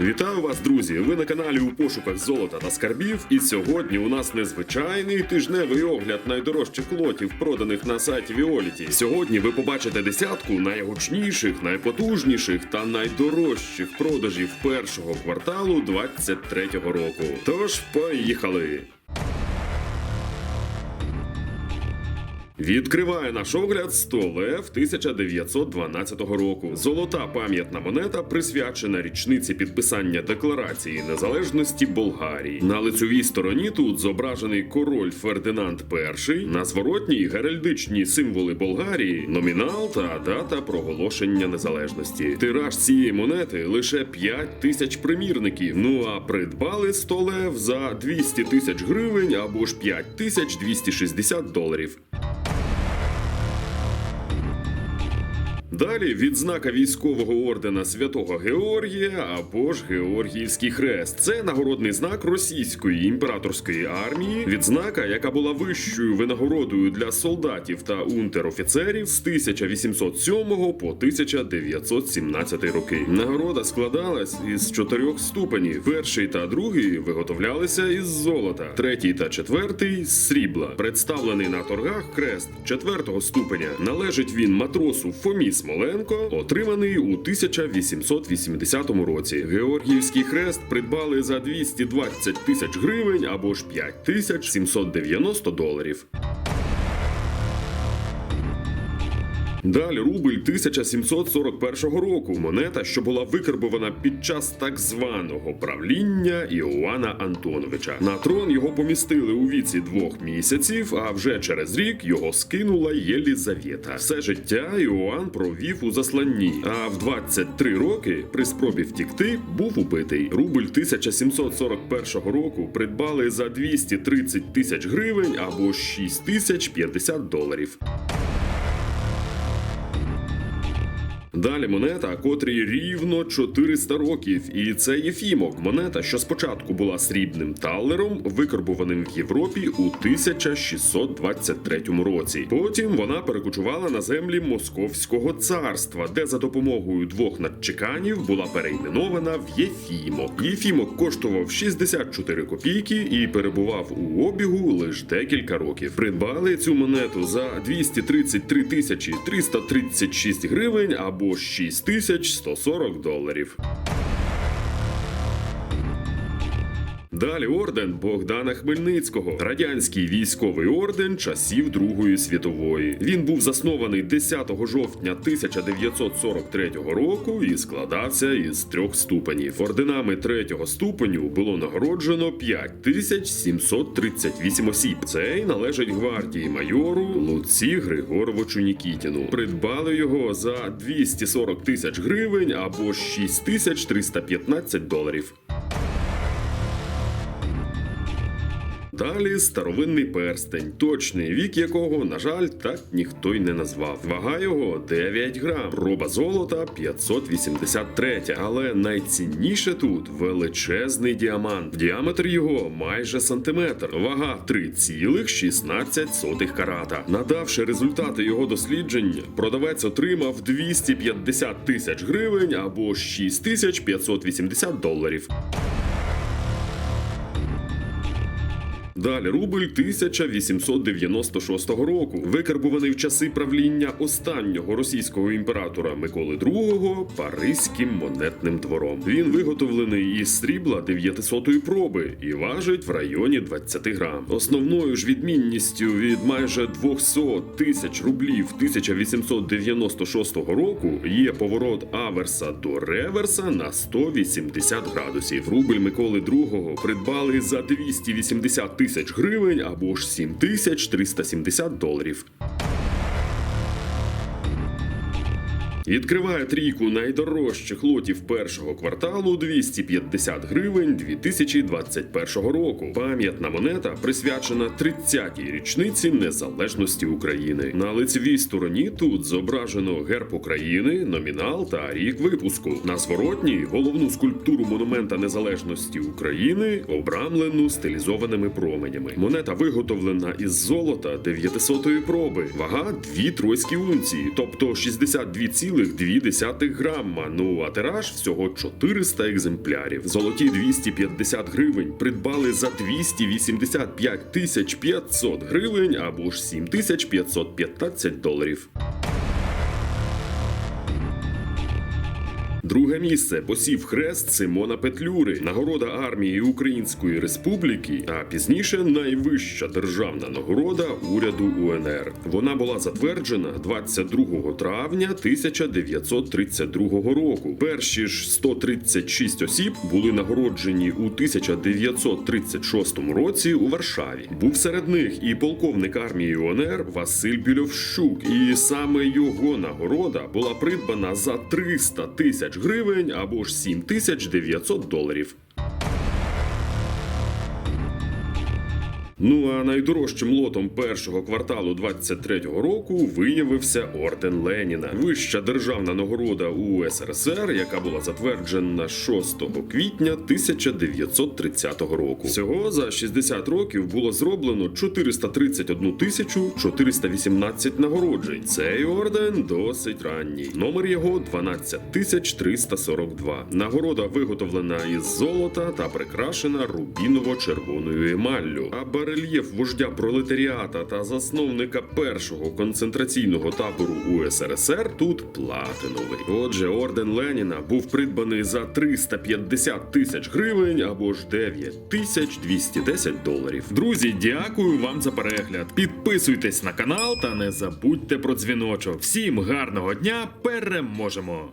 Вітаю вас, друзі! Ви на каналі у пошуках золота та скарбів. І сьогодні у нас незвичайний тижневий огляд найдорожчих лотів, проданих на сайті Віоліті. Сьогодні ви побачите десятку найгучніших, найпотужніших та найдорожчих продажів першого кварталу 23-го року. Тож поїхали! Відкриває наш огляд 100 лев 1912 року. Золота пам'ятна монета присвячена річниці підписання Декларації незалежності Болгарії. На лицевій стороні тут зображений король Фердинанд І, на зворотній геральдичні символи Болгарії, номінал та дата проголошення незалежності. Тираж цієї монети лише 5 тисяч примірників. Ну а придбали 100 лев за 200 тисяч гривень або ж 5260 доларів. Далі відзнака військового ордена святого Георгія або ж Георгіївський хрест. Це нагородний знак російської імператорської армії, відзнака, яка була вищою винагородою для солдатів та унтер-офіцерів з 1807 по 1917 роки. Нагорода складалась із чотирьох ступенів. Перший та другий виготовлялися із золота, третій та четвертий з срібла. Представлений на торгах хрест четвертого ступеня. Належить він матросу Фомі Смоленко, отриманий у 1880 році. Георгіївський хрест придбали за 220 тисяч гривень або ж 5790 доларів. Далі рубль 1741 року. Монета, що була викарбована під час так званого правління Іоанна Антоновича. На трон його помістили у віці двох місяців, а вже через рік його скинула Єлізавета. Все життя Іоанн провів у засланні. А в 23 роки при спробі втікти був убитий. Рубль 1741 року придбали за 230 тисяч гривень або 6 тисяч 50 доларів. Далі монета, котрій рівно 400 років, і це Єфімок. Монета, що спочатку була срібним талером, викарбованим в Європі у 1623 році. Потім вона перекочувала на землі Московського царства, де за допомогою двох надчеканів була перейменована в Єфімок. Єфімок коштував 64 копійки і перебував у обігу лише декілька років. Придбали цю монету за 233 тисячі 336 гривень або 6140 доларів. Далі орден Богдана Хмельницького, радянський військовий орден часів Другої світової. Він був заснований 10 жовтня 1943 року і складався із трьох ступенів. Орденами третього ступеню було нагороджено 5738 осіб. Цей належить гвардії майору Луці Григоровичу Нікітіну. Придбали його за 240 тисяч гривень або 6315 доларів. Далі старовинний перстень, точний вік якого, на жаль, так ніхто й не назвав. Вага його 9 грам, проба золота 583. Але найцінніше тут величезний діамант. Діаметр його майже сантиметр, вага 3,16 карата. Надавши результати його дослідження, продавець отримав 250 тисяч гривень або 6580 доларів. Далі рубль 1896 року, викарбуваний в часи правління останнього російського імператора Миколи II Паризьким монетним двором. Він виготовлений із срібла 900 проби і важить в районі 20 грам. Основною ж відмінністю від майже 200 тисяч рублів 1896 року є поворот аверса до реверса на 180 градусів. Рубль Миколи II придбали за 280 тисяч гривень або ж 7370 доларів. Відкриває трійку найдорожчих лотів першого кварталу 250 гривень 2021 року. Пам'ятна монета присвячена 30-й річниці незалежності України. На лицевій стороні тут зображено герб України, номінал та рік випуску. На зворотній головну скульптуру монумента незалежності України обрамлену стилізованими променями. Монета виготовлена із золота 900-ї проби, вага 2 тройські унції, тобто 62,5 0,2 грама. Ну а тираж всього 400 екземплярів. Золоті 250 гривень придбали за 285 тисяч 500 гривень або ж 7515 доларів. Друге місце посів хрест Симона Петлюри, нагорода армії Української Республіки, а пізніше найвища державна нагорода уряду УНР. Вона була затверджена 22 травня 1932 року. Перші ж 136 осіб були нагороджені у 1936 році у Варшаві. Був серед них і полковник армії УНР Василь Більовщук, і саме його нагорода була придбана за 300 тисяч гривень або ж 7900 доларів. Ну а найдорожчим лотом першого кварталу 23-го року виявився орден Леніна, вища державна нагорода у яка була затверджена 6 квітня 1930 року. Всього за 60 років було зроблено 431 тисячу 418 нагороджень. Цей орден досить ранній. Номер його 12342. Нагорода виготовлена із золота та прикрашена рубіново-червоною емаллю. А барельєф вождя пролетаріата та засновника першого концентраційного табору УСРСР тут платиновий. Отже, орден Леніна був придбаний за 350 тисяч гривень або ж 9210 доларів. Друзі, дякую вам за перегляд. Підписуйтесь на канал та не забудьте про дзвіночок. Всім гарного дня! Переможемо!